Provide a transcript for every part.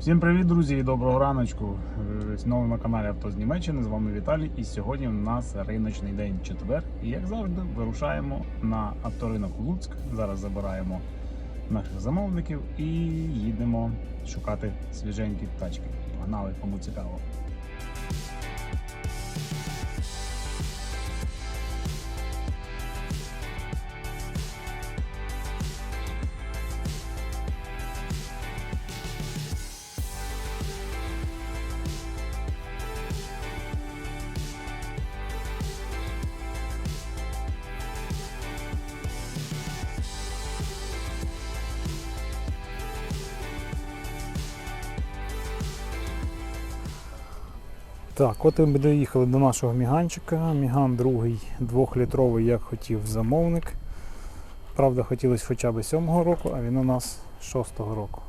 Всім привіт, друзі, і доброго раночку. Знову на каналі Авто з Німеччини. З вами Віталій. І сьогодні у нас риночний день четвер. І як завжди, вирушаємо на авторинок Луцьк. Зараз забираємо наших замовників і їдемо шукати свіженькі тачки. Погнали, кому цікаво. Так, от ми доїхали до нашого міганчика. Міган другий двохлітровий, як хотів замовник. Правда, хотілося хоча б 7-го року, а він у нас 6-го року.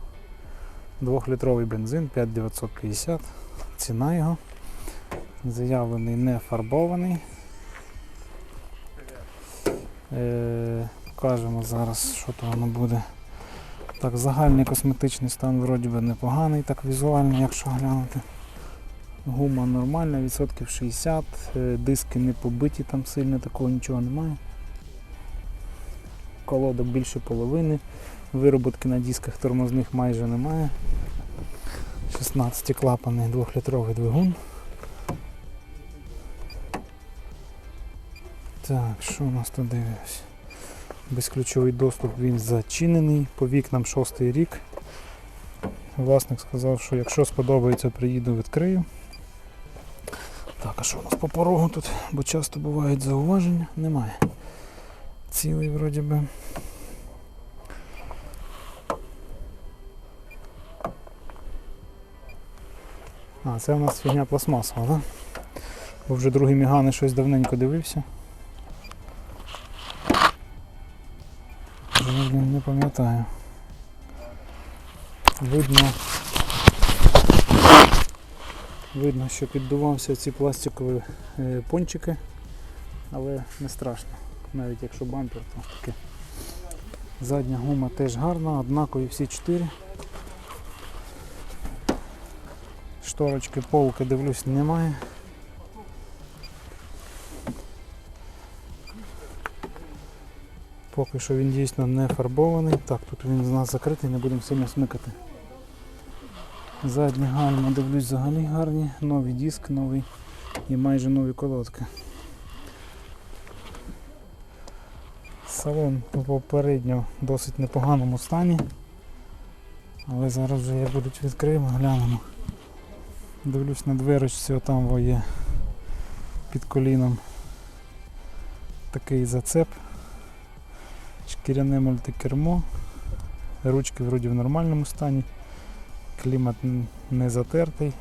Двохлітровий бензин 5950. Ціна його. Заявлений не фарбований. Е, покажемо зараз, що то воно буде. Так, загальний косметичний стан вроді би непоганий, так візуально, якщо глянути. Гума нормальна, відсотків 60, е, диски не побиті, там сильно такого нічого немає. Колодок більше половини, вироботки на дисках тормозних майже немає. 16 клапаний 2-літровий двигун. Так, що у нас тут дивимось? Безключовий доступ він зачинений, по вікнам 6 рік. Власник сказав, що якщо сподобається, приїду, відкрию. Так, а що у нас по порогу тут? Бо часто бувають зауваження, немає. Цілий вроді би. А, це у нас фігня пластмасова, так? Бо вже другий мігани щось давненько дивився. Видно, що піддувався ці пластикові е, пончики, але не страшно. Навіть якщо бампер, то таке. Задня гума теж гарна, однакові всі чотири. Шторочки, полки, дивлюсь, немає. Поки що він дійсно не фарбований. Так, тут він у нас закритий, не будемо сильно смикати. Задні гальма, дивлюсь, взагалі гарні, новий диск, новий і майже нові колодки. Салон попередньо в досить непоганому стані. Але зараз вже як будуть відкриємо, глянемо. Дивлюсь на дверочці, отам є під коліном такий зацеп. Шкіряне мультикермо. Ручки вроді в нормальному стані. Клімат не затертий.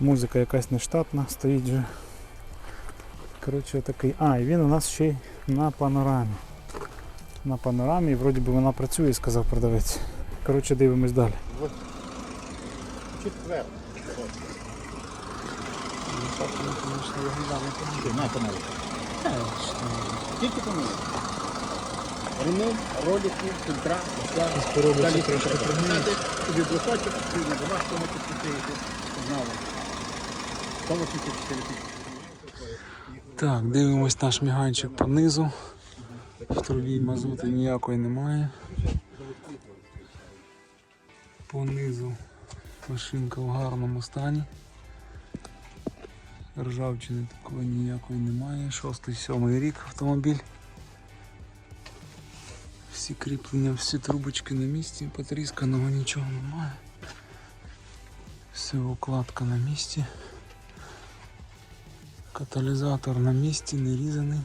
Музика якась нештатна, стоїть вже. Коротше такий. А, і він у нас ще й на панорамі. На панорамі, вроді би вона працює, сказав продавець. Коротше, дивимось далі. Четвер. На каналі. Тільки помили. Ремонт, ролики, фільтра. Далі тобі блокочок, ти не забаш, тому ти підписуєш. Знали. 184 тисячі. Так, дивимось наш міганчик по низу. В трубі мазути ніякої немає. По низу машинка в гарному стані. Ржавчини такої ніякої немає. Шостий, сьомий рік автомобіль. Всі кріплення, всі трубочки на місці, потрісканого нічого немає. Все укладка на місці. Каталізатор на місці, не різаний.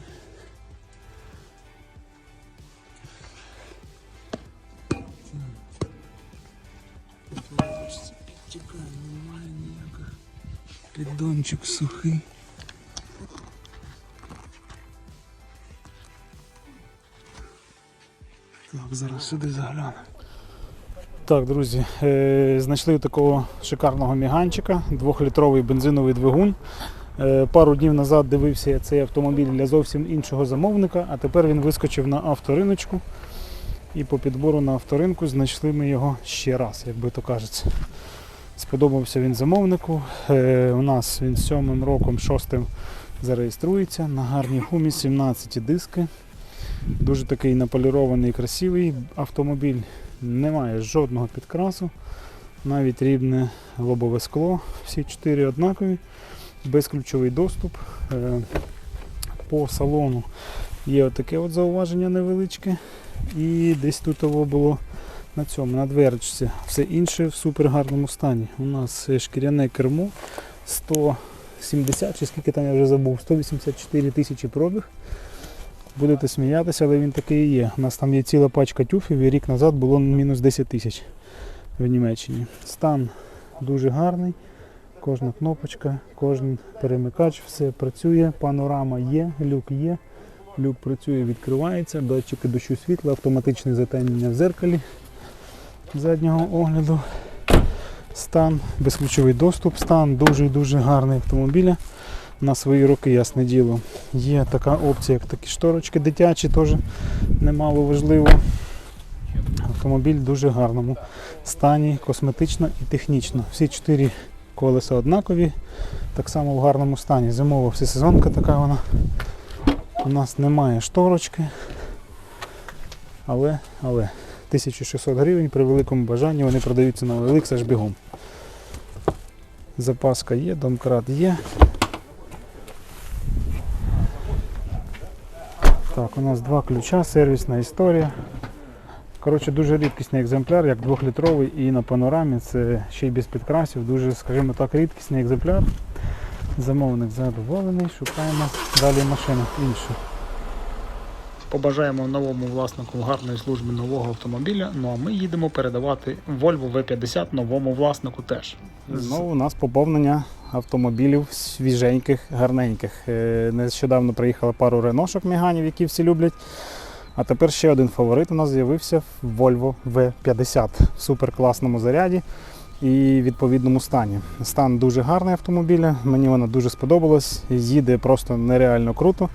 Чекай, немає ніяких. Піддончик сухий. Зараз сюди загляну. Так, друзі, е, знайшли такого шикарного міганчика, двохлітровий бензиновий двигун. Е, Пару днів назад дивився я цей автомобіль для зовсім іншого замовника, а тепер він вискочив на авториночку. І по підбору на авторинку знайшли ми його ще раз, як би то кажеться. Сподобався він замовнику. Е, у нас він сьомим роком, шостим зареєструється на гарній гумі 17 диски. Дуже такий наполірований, красивий автомобіль. Немає жодного підкрасу, навіть рідне лобове скло. Всі чотири однакові, безключовий доступ. Е, По салону є отаке от зауваження невеличке. І десь тут того було на цьому, на дверчці. Все інше в супер гарному стані. У нас е, шкіряне кермо 170, чи скільки там я вже забув, 184 тисячі пробіг. Будете сміятися, але він такий і є. У нас там є ціла пачка тюфів і рік назад було мінус 10 тисяч в Німеччині. Стан дуже гарний. Кожна кнопочка, кожен перемикач, все працює, панорама є, люк є. Люк працює, відкривається, датчики дощу світла, автоматичне затемнення в зеркалі заднього огляду. Стан, безключовий доступ, стан дуже-дуже гарний автомобіля. На свої роки, ясне діло. Є така опція, як такі шторочки дитячі, теж немало важливо. Автомобіль в дуже гарному стані, косметично і технічно. Всі чотири колеса однакові, так само в гарному стані. Зимова всесезонка така вона. У нас немає шторочки. Але, але 1600 гривень при великому бажанні вони продаються на OLX аж бігом. Запаска є, домкрат є. Так, у нас два ключа, сервісна історія. Коротше, дуже рідкісний екземпляр, як двохлітровий і на панорамі. Це ще й без підкрасів. Дуже, скажімо так, рідкісний екземпляр. Замовник задоволений, шукаємо далі машину іншу. Побажаємо новому власнику гарної служби нового автомобіля. Ну а ми їдемо передавати Volvo V50 новому власнику теж. Знову у нас поповнення автомобілів свіженьких, гарненьких. Е, Нещодавно приїхала пару реношок меганів, які всі люблять. А тепер ще один фаворит у нас з'явився Volvo V50 в суперкласному заряді і відповідному стані. Стан дуже гарний автомобіля, мені вона дуже сподобалась. Їде просто нереально круто.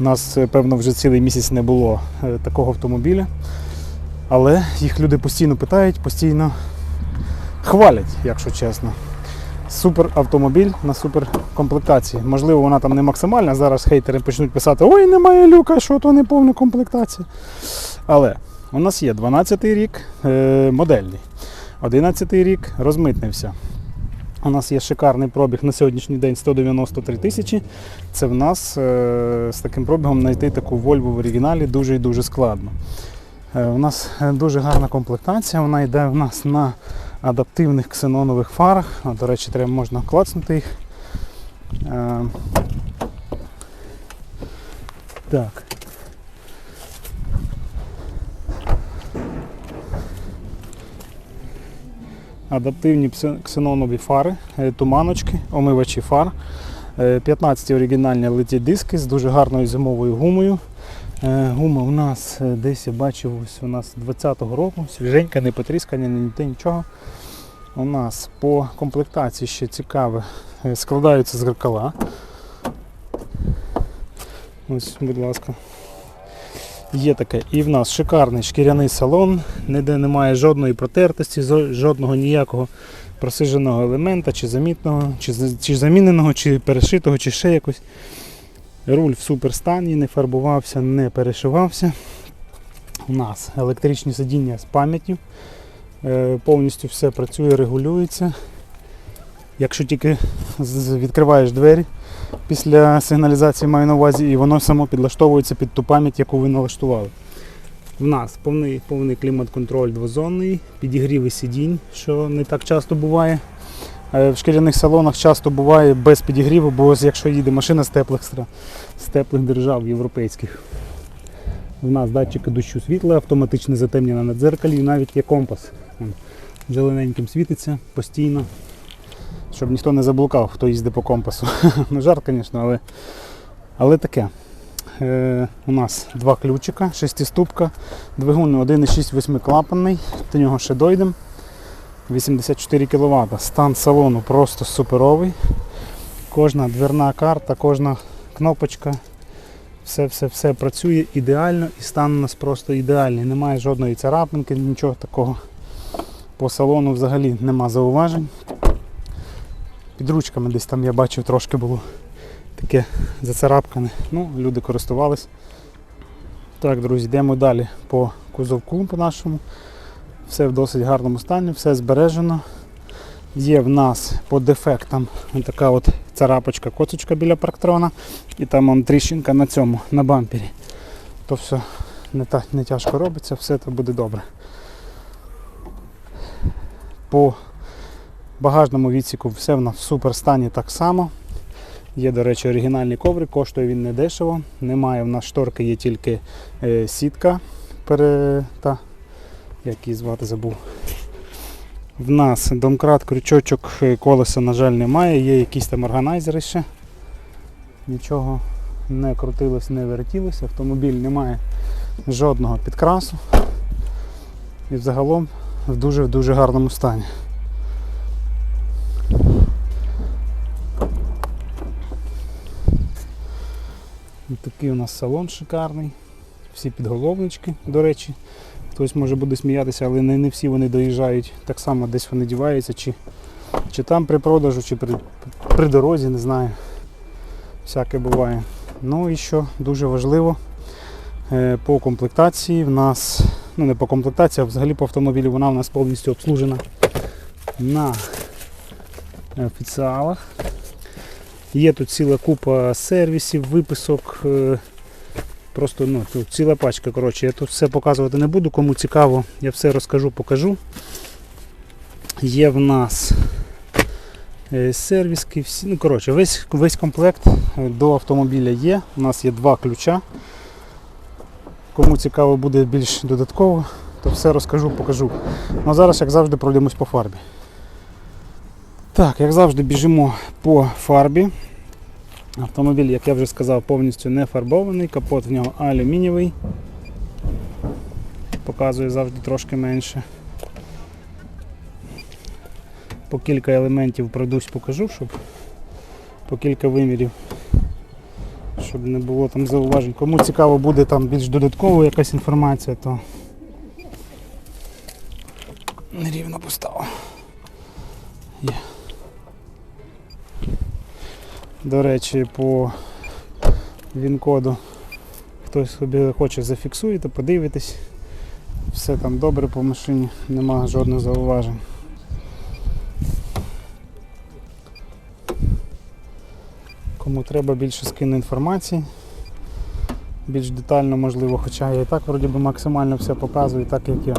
У нас, е, певно, вже цілий місяць не було е, такого автомобіля. Але їх люди постійно питають, постійно хвалять, якщо чесно. Супер автомобіль на супер комплектації. Можливо, вона там не максимальна. Зараз хейтери почнуть писати: Ой, немає люка, що то не повна комплектація. Але у нас є 12-й рік е, модельний, 11-й рік розмитнився. У нас є шикарний пробіг на сьогоднішній день 193 тисячі. Це в нас е, з таким пробігом знайти таку Volvo в оригіналі дуже і дуже складно. Е, у нас е, дуже гарна комплектація, вона йде в нас на адаптивних ксенонових фарах. До речі, треба можна клацнути їх. Так. Адаптивні ксенонові фари, е, туманочки, омивачі фар. Е, 15 оригінальні литі диски з дуже гарною зимовою гумою. Е, Гума у нас е, десь я бачив, ось у нас 20-го року, свіженька, не потріскання, ніде нічого. У нас по комплектації ще цікаве. е, Складаються зеркала. Ось, будь ласка. Є таке. І в нас шикарний шкіряний салон, ніде немає жодної протертості, жодного ніякого просиженого елемента, чи замітного, чи, чи заміненого, чи перешитого, чи ще якось. Руль в суперстані, не фарбувався, не перешивався. У нас електричні сидіння з пам'яттю. Е, Повністю все працює, регулюється. Якщо тільки відкриваєш двері після сигналізації маю на увазі, і воно само підлаштовується під ту пам'ять, яку ви налаштували. В нас повний, повний клімат-контроль двозонний, підігріви сидінь, що не так часто буває. Е, В шкіряних салонах часто буває без підігріву, бо якщо їде машина з теплих, з теплих держав європейських. В нас датчики дощу світла, автоматичне затемнення на дзеркалі і навіть є компас. Зелененьким світиться постійно, щоб ніхто не заблукав, хто їздить по компасу. ну жарт, звісно, але, але таке. Е, у нас два ключика, шестиступка, двигун 1,6 восьмиклапанний, до нього ще дойдемо. 84 кВт. Стан салону просто суперовий. Кожна дверна карта, кожна кнопочка, Все-все-все працює ідеально і стан у нас просто ідеальний. Немає жодної царапинки, нічого такого. По салону взагалі нема зауважень. Під ручками десь там я бачив трошки було таке зацарапкане. Ну, люди користувались. Так, друзі, йдемо далі по кузовку по нашому. Все в досить гарному стані, все збережено. Є в нас по дефектам така от царапочка, коцочка біля парктрона, і там он тріщинка на цьому, на бампері. То все не, та, не тяжко робиться, все це буде добре. По багажному відсіку все в нас в супер стані так само. Є, до речі, оригінальний коврик, коштує він не дешево. Немає в нас шторки, є тільки е, сітка. Пере, та, як її звати забув. В нас домкрат, крючочок, е, колеса, на жаль, немає. Є якісь там органайзери ще. Нічого не крутилось, не вертілося. Автомобіль не має жодного підкрасу. І взагалом в дуже дуже гарному стані. Ось Такий у нас салон шикарний. Всі підголовнички, до речі. Хтось може буде сміятися, але не, не всі вони доїжджають. Так само десь вони діваються, чи, чи там при продажу, чи при, при дорозі, не знаю. Всяке буває. Ну і що дуже важливо, е, по комплектації в нас, ну не по комплектації, а взагалі по автомобілю вона в нас повністю обслужена на офіціалах. Є тут ціла купа сервісів, виписок. е, Просто ну, тут ціла пачка. Коротше, я тут все показувати не буду. Кому цікаво, я все розкажу, покажу. Є в нас е, сервіски, всі, ну, коротше, весь, весь комплект е, до автомобіля є. У нас є два ключа. Кому цікаво буде більш додатково, то все розкажу, покажу. Ну зараз, як завжди, пройдемось по фарбі. Так, як завжди, біжимо по фарбі. Автомобіль, як я вже сказав, повністю не фарбований, капот в нього алюмінієвий. Показує завжди трошки менше. По кілька елементів пройдусь, покажу, щоб по кілька вимірів, щоб не було там зауважень. Кому цікаво буде там більш додаткова якась інформація, то нерівно поставив. Є. До речі, по він-коду хтось собі хоче зафіксуєте, подивитесь. Все там добре по машині, немає жодних зауважень. Кому треба більше скину інформації, більш детально можливо, хоча я і так вроді би максимально все показую, так як я.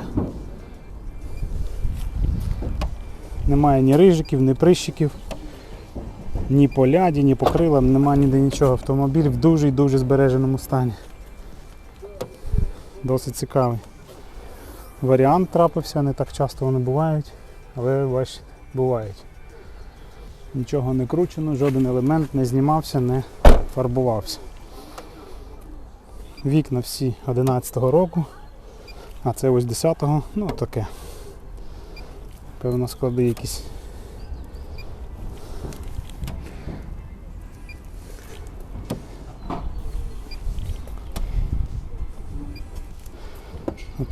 Немає ні рижиків, ні прищиків ні по ляді, ні по крилам, нема ніде нічого. Автомобіль в дуже і дуже збереженому стані. Досить цікавий. Варіант трапився, не так часто вони бувають, але бачите, бувають. Нічого не кручено, жоден елемент не знімався, не фарбувався. Вікна всі 11-го року, а це ось 10-го, ну таке. Певно склади якісь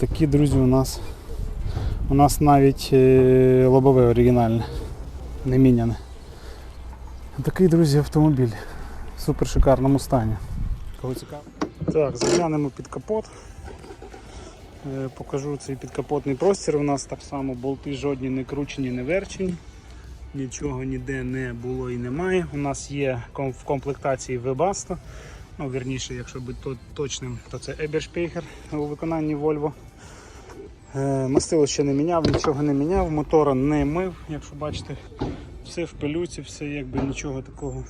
Такі, друзі, у нас у нас навіть е, лобове оригінальне, не міняне. Такий, друзі, автомобіль в супер шикарному стані. Кого цікаво? Так, заглянемо під капот. Е, Покажу цей підкапотний простір. У нас так само болти жодні не кручені, не верчені. Нічого ніде не було і немає. У нас є в комплектації Webasto. Ну, вірніше, якщо бути точним, то це Eberspeicher у виконанні Volvo. Е, Мастило ще не міняв, нічого не міняв, мотора не мив, якщо бачите, все в пилюці, все якби нічого такого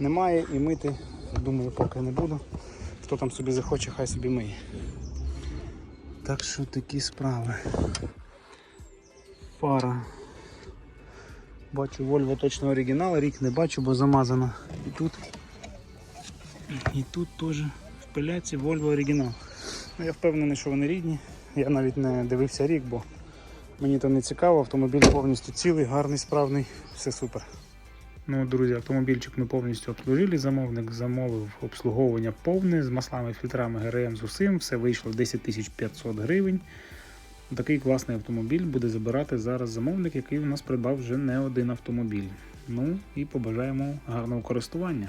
немає і мити, думаю, поки не буду. Хто там собі захоче, хай собі миє. Так що такі справи. Фара. Бачу Volvo точно оригінал, рік не бачу, бо замазано. І тут і тут теж в пиляці Volvo оригінал. Ну, я впевнений, що вони рідні. Я навіть не дивився рік, бо мені то не цікаво. Автомобіль повністю цілий, гарний, справний, все супер. Ну, друзі, автомобільчик ми повністю обслужили. Замовник замовив обслуговування повне з маслами, фільтрами ГРМ з усім. Все вийшло 10 500 гривень. Такий класний автомобіль буде забирати зараз замовник, який у нас придбав вже не один автомобіль. Ну і побажаємо гарного користування.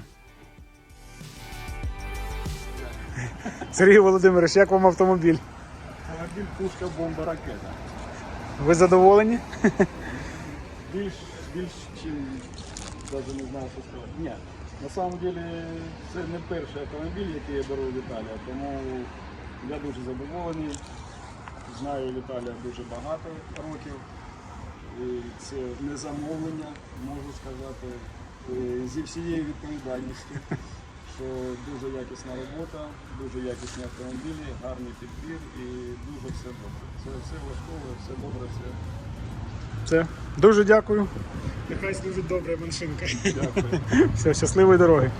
Сергій Володимирович, як вам автомобіль? Автомобіль пушка, бомба, ракета. Ви задоволені? Більш, більш, чим навіть не знаю, що сказати. Ні, на самом деле це не перший автомобіль, який я беру в Віталія, тому я дуже задоволений. Знаю Віталія дуже багато років. І це не замовлення, можу сказати, зі всією відповідальністю, що дуже якісна робота, дуже якісні автомобілі, гарний підбір і дуже все добре. Це все влаштовує, все добре, все. Все. Дуже дякую. Нехай служить добре машинка. Дякую. Все, щасливої дороги.